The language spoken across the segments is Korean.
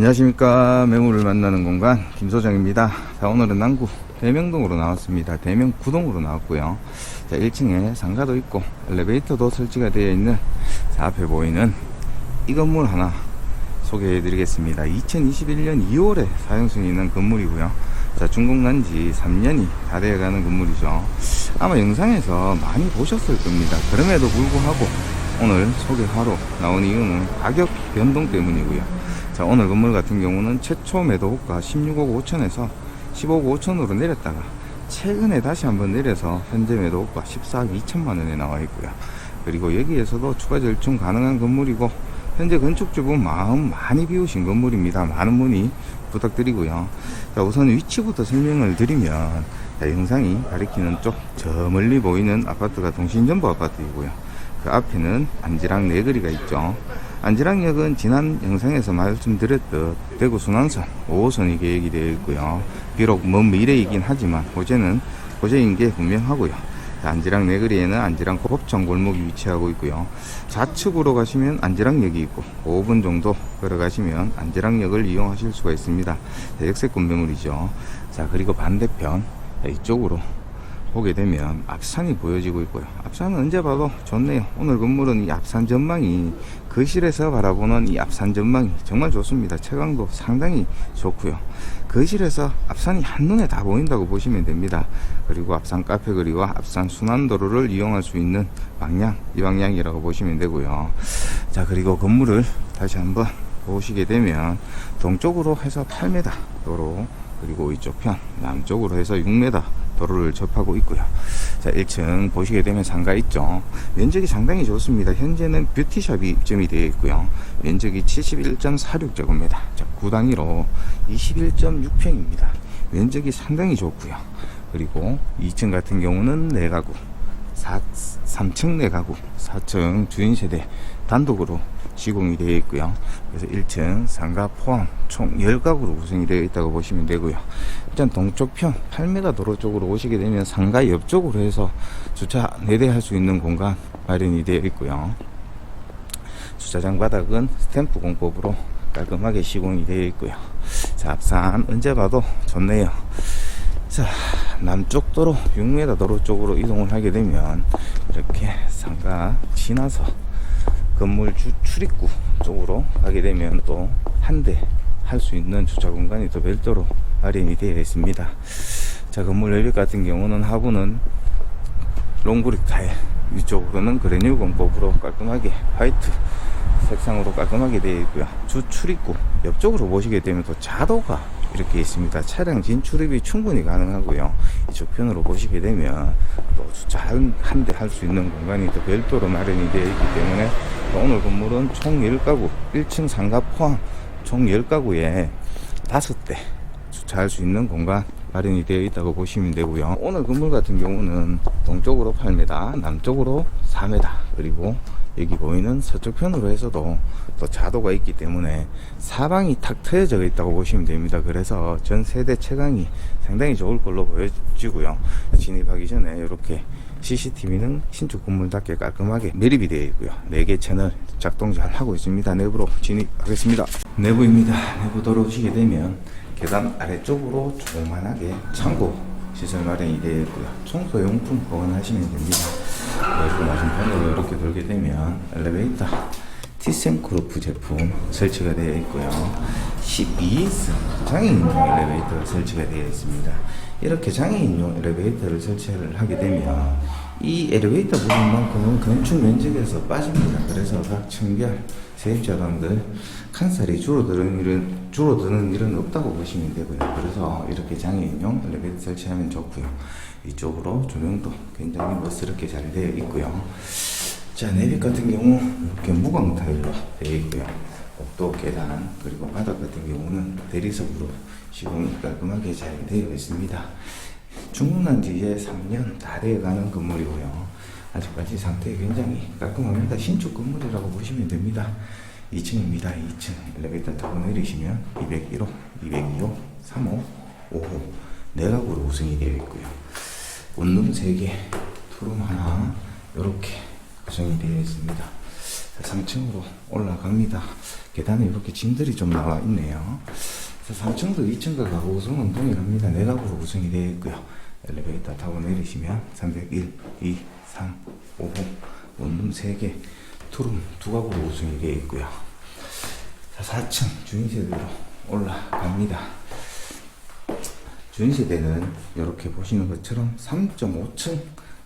안녕하십니까. 매물을 만나는 공간 김소장입니다. 자 오늘은 남구 대명동으로 나왔습니다. 대명 구동으로 나왔고요. 자 1층에 상가도 있고 엘리베이터도 설치가 되어 있는 자 앞에 보이는 이 건물 하나 소개해 드리겠습니다. 2021년 2월에 사용승이 있는 건물이고요. 자 중공난 지 3년이 다 되어가는 건물이죠. 아마 영상에서 많이 보셨을 겁니다. 그럼에도 불구하고 오늘 소개하러 나온 이유는 가격 변동 때문이고요. 자 오늘 건물 같은 경우는 최초 매도 호가 16억 5천에서 15억 5천으로 내렸다가 최근에 다시 한번 내려서 현재 매도 호가 14억 2천만 원에 나와 있고요. 그리고 여기에서도 추가 절충 가능한 건물이고 현재 건축주분 마음 많이 비우신 건물입니다. 많은 문의 부탁드리고요. 자 우선 위치부터 설명을 드리면 자, 영상이 가리키는 쪽 저 멀리 보이는 아파트가 동신전부 아파트이고요 그 앞에는 안지랑 네거리가 있죠 안지랑역은 지난 영상에서 말씀드렸듯 대구 순환선 5호선이 계획이 되어 있고요 비록 먼 미래이긴 하지만 호재는 호재인 게 분명하고요 안지랑 네거리에는 안지랑 곱창 골목이 위치하고 있고요. 좌측으로 가시면 안지랑역이 있고 5분 정도 걸어가시면 안지랑역을 이용하실 수가 있습니다. 자, 역세권 매물이죠. 자 그리고 반대편 이쪽으로 보게 되면 앞산이 보여지고 있고요. 앞산은 언제 봐도 좋네요. 오늘 건물은 이 앞산 전망이 거실에서 바라보는 이 앞산 전망이 정말 좋습니다. 채광도 상당히 좋고요. 거실에서 앞산이 한눈에 다 보인다고 보시면 됩니다. 그리고 앞산 카페 그리고 앞산 순환도로를 이용할 수 있는 방향, 이 방향이라고 보시면 되고요. 자, 그리고 건물을 다시 한번 보시게 되면 동쪽으로 해서 8m 도로 그리고 이쪽 편 남쪽으로 해서 6m 도로를 접하고 있고요. 자, 1층 보시게 되면 상가 있죠. 면적이 상당히 좋습니다. 현재는 뷰티샵이 입점이 되어 있고요. 면적이 71.46제곱미터. 자, 구단위로 21.6평입니다. 면적이 상당히 좋고요. 그리고 2층 같은 경우는 4가구, 4, 3층 4가구, 4층 주인 세대 단독으로 시공이 되어 있고요. 그래서 1층 상가 포함 총 10가구로 구성이 되어 있다고 보시면 되고요. 일단 동쪽편 8m 도로 쪽으로 오시게 되면 상가 옆쪽으로 해서 주차 4대 할 수 있는 공간 마련이 되어 있고요. 주차장 바닥은 스탬프 공법으로 깔끔하게 시공이 되어 있고요. 자, 앞산 언제 봐도 좋네요. 자, 남쪽 도로 6m 도로 쪽으로 이동을 하게 되면 이렇게 상가 지나서 건물 주 출입구 쪽으로 가게 되면 또 한 대 할 수 있는 주차 공간이 또 별도로 마련이 되어 있습니다. 자, 건물 외벽 같은 경우는 하부는 롱브릭 타일, 위쪽으로는 그레뉴 공법으로 깔끔하게 화이트 색상으로 깔끔하게 되어 있고요. 주 출입구 옆쪽으로 보시게 되면 또 자도가 이렇게 있습니다. 차량 진출입이 충분히 가능하고요. 이쪽 편으로 보시게 되면 또 주차 한 대 할 수 있는 공간이 또 별도로 마련이 되어 있기 때문에 오늘 건물은 총 10가구, 1층 상가 포함 총 10가구에 5대 주차할 수 있는 공간 마련이 되어 있다고 보시면 되고요. 오늘 건물 같은 경우는 동쪽으로 8m, 남쪽으로 4m, 그리고 여기 보이는 서쪽 편으로 해서도 또 자도가 있기 때문에 사방이 탁 트여져 있다고 보시면 됩니다. 그래서 전 세대 채광이 상당히 좋을 걸로 보여지고요. 진입하기 전에 이렇게 CCTV는 신축 건물답게 깔끔하게 매립이 되어 있고요. 4개 채널 작동 잘 하고 있습니다. 내부로 진입하겠습니다. 내부입니다. 내부 들어오시게 되면 계단 아래쪽으로 조그만하게 창고 시설 마련이 되어 있고요. 청소용품 보관하시면 됩니다. 그리고 맞은편으로 이렇게 돌게 되면 엘리베이터 티센크루프 제품 설치가 되어 있고요. 12인승 장애인용 엘리베이터가 설치가 되어 있습니다. 이렇게 장애인용 엘리베이터를 설치를 하게 되면 이 엘리베이터 부분만큼은 건축 면적에서 빠집니다. 그래서 각 청결 세입자분들 칸살이 줄어드는 일은 줄어드는 일은 없다고 보시면 되고요. 그래서 이렇게 장애인용 엘리베이터 설치하면 좋고요. 이쪽으로 조명도 굉장히 멋스럽게 잘 되어 있고요. 자, 내비 같은 경우 이렇게 무광 타일로 되어 있고요. 복도 계단 그리고 바닥 같은 경우는 대리석으로 시공이 깔끔하게 잘 되어 있습니다. 중문한 지 이제 3년 다 되어가는 건물이고요. 아직까지 상태 굉장히 깔끔합니다. 신축 건물이라고 보시면 됩니다. 2층입니다. 2층 엘리베이터 타고 내리시면 201호, 202호, 3호, 5호 네 가구로 구성이 되어 있고요. 원룸 3개, 투룸 하나 이렇게 구성이 되어 있습니다. 3층으로 올라갑니다. 계단에 이렇게 짐들이 좀 나와 있네요. 3층도 2층과 가구 구성은 동일합니다. 네 가구로 구성이 되어 있고요. 엘리베이터 타고 내리시면 301, 2, 3, 5, 원룸 3개, 투룸 두 가구로 구성이 되어 있고요. 자, 4층 주인세대로 올라갑니다. 주인세대는 이렇게 보시는 것처럼 3.5층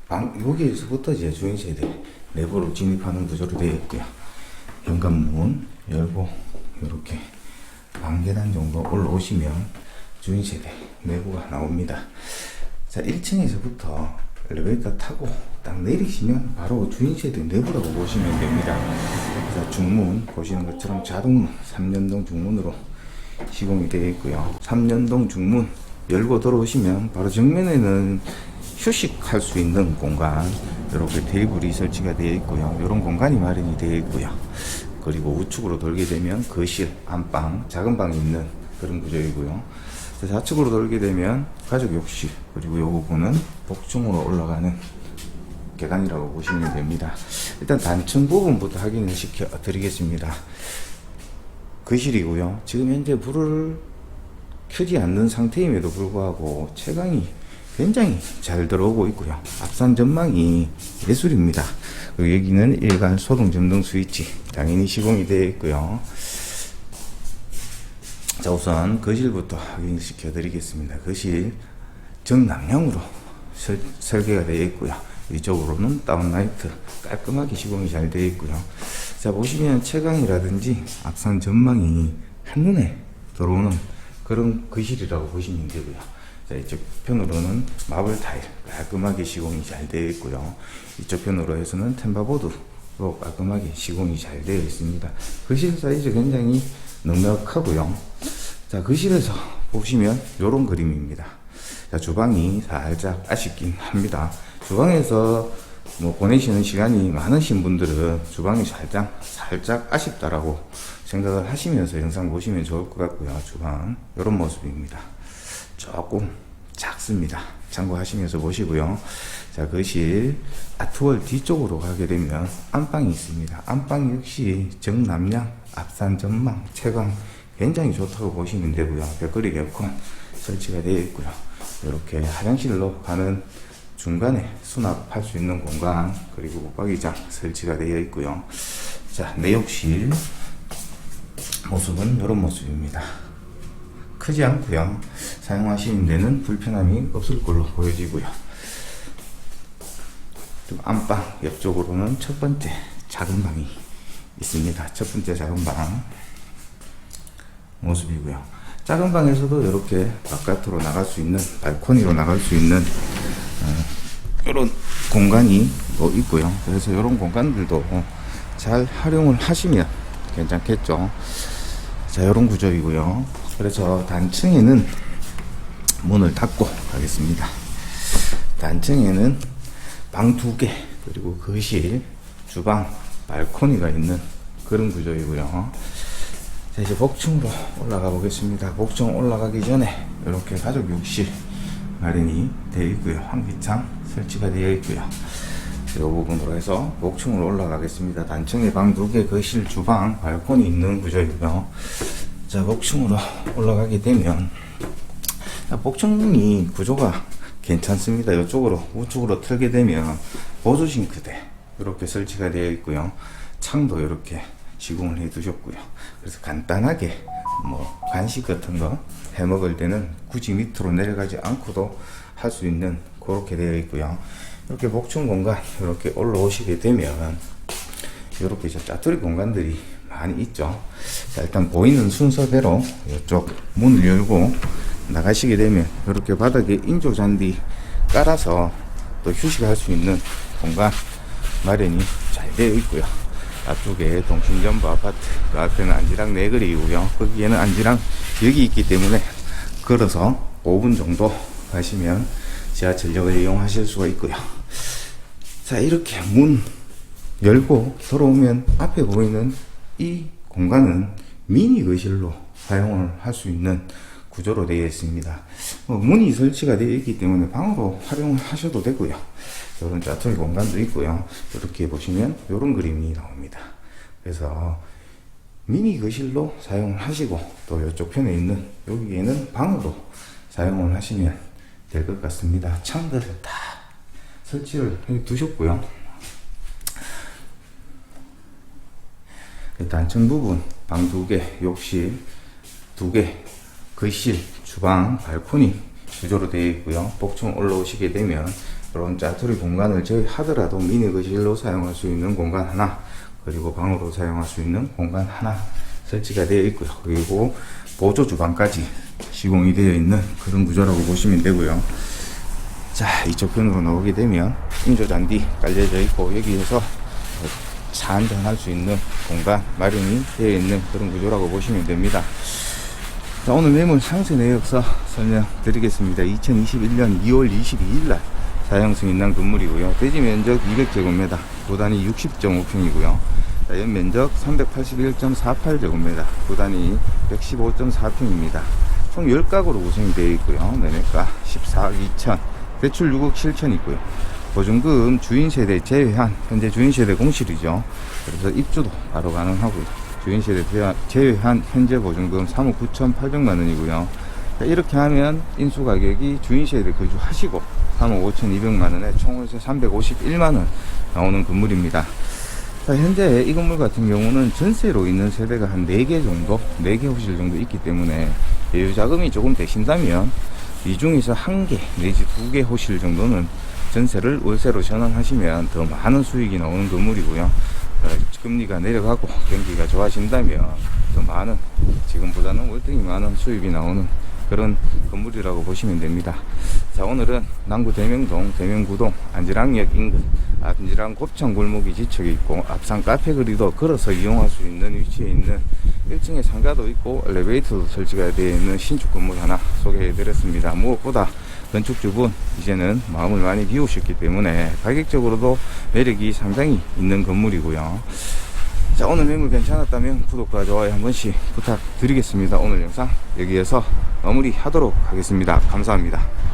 방, 여기에서부터 이제 주인세대 내부로 진입하는 구조로 되어 있고요. 현관문 열고 이렇게 방계단 정도 올라오시면 주인세대 내부가 나옵니다. 자, 1층에서부터 엘리베이터 타고 딱 내리시면 바로 주인세대 내부라고 보시면 됩니다. 자, 중문 보시는 것처럼 자동문 3년동 중문으로 시공이 되어 있고요. 3년동 중문 열고 들어오시면 바로 정면에는 휴식할 수 있는 공간 이렇게 테이블이 설치가 되어 있고요. 이런 공간이 마련이 되어 있고요. 그리고 우측으로 돌게 되면 거실, 안방, 작은 방이 있는 그런 구조이고요. 자, 좌측으로 돌게 되면 가족 욕실 그리고 요 부분은 복층으로 올라가는 계단이라고 보시면 됩니다. 일단 단층 부분부터 확인을 시켜 드리겠습니다. 거실이고요. 지금 현재 불을 켜지 않는 상태임에도 불구하고 채광이 굉장히 잘 들어오고 있고요. 앞산 전망이 예술입니다. 그리고 여기는 일간 소등 점등 스위치 당연히 시공이 되어 있고요. 자 우선 거실부터 확인시켜 드리겠습니다. 거실 정남향으로 설, 설계가 되어 있고요. 이쪽으로는 다운라이트 깔끔하게 시공이 잘 되어 있고요. 자 보시면 채광이라든지 앞산 전망이 한눈에 들어오는 그런 거실이라고 보시면 되고요. 자 이쪽 편으로는 마블 타일 깔끔하게 시공이 잘 되어 있고요. 이쪽 편으로 해서는 템바보드로 깔끔하게 시공이 잘 되어 있습니다. 거실 사이즈 굉장히 넉넉하고요. 자 거실에서 보시면 이런 그림입니다. 자, 주방이 살짝 아쉽긴 합니다. 주방에서 뭐 보내시는 시간이 많으신 분들은 주방이 살짝 살짝 아쉽다라고 생각을 하시면서 영상 보시면 좋을 것 같고요. 주방 이런 모습입니다. 조금 작습니다. 참고하시면서 보시고요. 자, 거실 아트월 뒤쪽으로 가게 되면 안방이 있습니다. 안방 역시 정남향 앞산 전망 채광 굉장히 좋다고 보시면 되고요. 벽걸이 에어컨 설치가 되어 있고요. 이렇게 화장실로 가는 중간에 수납할 수 있는 공간 그리고 붙박이장 설치가 되어 있고요. 자 내욕실 모습은 이런 모습입니다. 크지 않고요. 사용하시는 데는 불편함이 없을 걸로 보여지고요. 좀 안방 옆쪽으로는 첫 번째 작은 방이 있습니다. 첫 번째 작은 방 모습이고요. 작은 방에서도 이렇게 바깥으로 나갈 수 있는 발코니로 나갈 수 있는 어, 이런 공간이 또 있고요. 그래서 이런 공간들도 잘 활용을 하시면 괜찮겠죠. 자, 이런 구조이고요. 그래서 단층에는 문을 닫고 가겠습니다. 단층에는 방 두 개, 그리고 거실, 주방, 발코니가 있는 그런 구조이고요. 자, 이제 복층으로 올라가 보겠습니다. 복층 올라가기 전에 이렇게 가족 욕실 마련이 되어 있고요. 환기창 설치가 되어 있고요. 이 부분으로 해서 복층으로 올라가겠습니다. 단층에 방 두 개, 거실, 주방, 발코니 있는 구조이고요. 자, 복층으로 올라가게 되면 자, 복층이 구조가 괜찮습니다. 이쪽으로 우측으로 틀게 되면 보조 싱크대 이렇게 설치가 되어 있고요. 창도 이렇게 시공을 해 두셨고요. 그래서 간단하게 뭐 간식 같은 거 해 먹을 때는 굳이 밑으로 내려가지 않고도 할 수 있는 그렇게 되어 있고요. 이렇게 복층 공간 이렇게 올라오시게 되면 이렇게 이제 짜투리 공간들이 많이 있죠. 자, 일단 보이는 순서대로 이쪽 문을 열고 나가시게 되면 이렇게 바닥에 인조 잔디 깔아서 또 휴식할 수 있는 공간 마련이 잘 되어 있고요. 앞쪽에 동신전부 아파트 그 앞에는 안지랑 네거리이고요 거기에는 안지랑 여기 있기 때문에 걸어서 5분 정도 가시면 지하철역을 이용하실 수가 있고요 자 이렇게 문 열고 들어오면 앞에 보이는 이 공간은 미니 거실로 사용을 할 수 있는 구조로 되어 있습니다. 뭐 문이 설치가 되어 있기 때문에 방으로 활용을 하셔도 되고요. 이런 짜투리 공간도 있고요. 이렇게 보시면 이런 그림이 나옵니다. 그래서 미니 거실로 사용을 하시고 또 이쪽 편에 있는 여기에는 방으로 사용을 하시면 될 것 같습니다. 창들을 다 설치를 해 두셨고요. 단층 부분 방 두 개, 욕실 두 개, 거실, 주방, 발코니 구조로 되어 있고요. 복층 올라오시게 되면 이런 짜투리 공간을 제외하더라도 미니 거실로 사용할 수 있는 공간 하나, 그리고 방으로 사용할 수 있는 공간 하나 설치가 되어 있고요. 그리고 보조 주방까지 시공이 되어 있는 그런 구조라고 보시면 되고요. 자, 이쪽 편으로 나오게 되면 인조 잔디 깔려져 있고 여기에서 차 한잔 할 수 있는 공간 마련이 되어 있는 그런 구조라고 보시면 됩니다. 자, 오늘 매물 상세 내역서 설명드리겠습니다. 2021년 2월 22일 날 사용승 인난 건물이고요. 대지 면적 200제곱미터, 구단위 60.5평이고요. 연면적 381.48제곱미터, 구단위 115.4평입니다. 총 10가구로 구성이 되어 있고요. 매매가 14억 2천, 대출 6억 7천 있고요. 보증금 주인 세대 제외한 현재 주인 세대 공실이죠. 그래서 입주도 바로 가능하고요. 주인 세대 제외- 제외한 현재 보증금 3억 9천8백만 원이고요. 자, 이렇게 하면 인수 가격이 주인 세대 거주하시고 3억 5천 2백만 원에 총에서 351만 원 나오는 건물입니다. 자, 현재 이 건물 같은 경우는 전세로 있는 세대가 한 4개 정도, 4개 호실 정도 있기 때문에 예유 자금이 조금 되신다면 이 중에서 한개 내지 두개 호실 정도는 전세를 월세로 전환하시면 더 많은 수익이 나오는 건물이고요. 어, 금리가 내려가고 경기가 좋아진다면 더 많은 지금보다는 월등히 많은 수익이 나오는 그런 건물이라고 보시면 됩니다. 자 오늘은 남구 대명동 대명구동 안지랑역 인근 안지랑 곱창 골목이 지척에 있고 앞산 카페 거리도 걸어서 이용할 수 있는 위치에 있는 1층에 상가도 있고 엘리베이터도 설치가 되어 있는 신축 건물 하나 소개해 드렸습니다. 무엇보다 건축주분 이제는 마음을 많이 비우셨기 때문에 가격적으로도 매력이 상당히 있는 건물이고요. 자 오늘 매물 괜찮았다면 구독과 좋아요 한 번씩 부탁드리겠습니다. 오늘 영상 여기에서 마무리하도록 하겠습니다. 감사합니다.